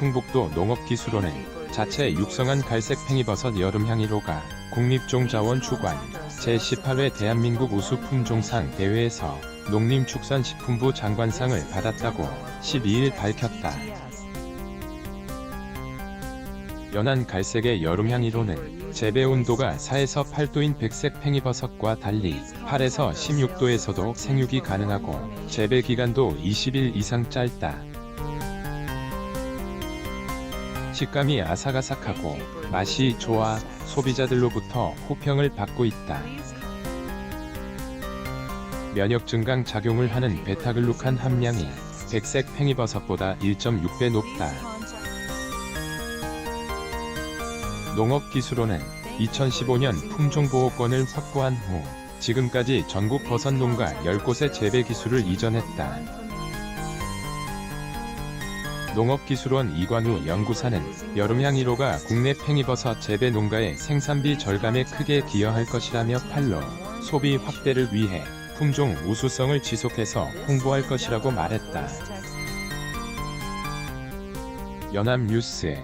충북도 농업기술원은 자체 육성한 갈색 팽이버섯 여름향 1호가 국립종자원 주관 제18회 대한민국 우수 품종상 대회에서 농림축산식품부 장관상을 받았다고 12일 밝혔다. 연한 갈색의 여름향 1호는 재배 온도가 4에서 8도인 백색 팽이버섯과 달리 8에서 16도에서도 생육이 가능하고 재배 기간도 20일 이상 짧다. 식감이 아삭아삭하고 맛이 좋아 소비자들로부터 호평을 받고 있다. 면역 증강 작용을 하는 베타글루칸 함량이 백색 팽이버섯보다 1.6배 높다. 농업 기술원은 2015년 품종보호권을 확보한 후 지금까지 전국 버섯 농가 10곳의 재배 기술을 이전했다. 농업기술원 이관우 연구사는 여름향 1호가 국내 팽이버섯 재배 농가의 생산비 절감에 크게 기여할 것이라며 팔로 소비 확대를 위해 품종 우수성을 지속해서 홍보할 것이라고 말했다. 연합뉴스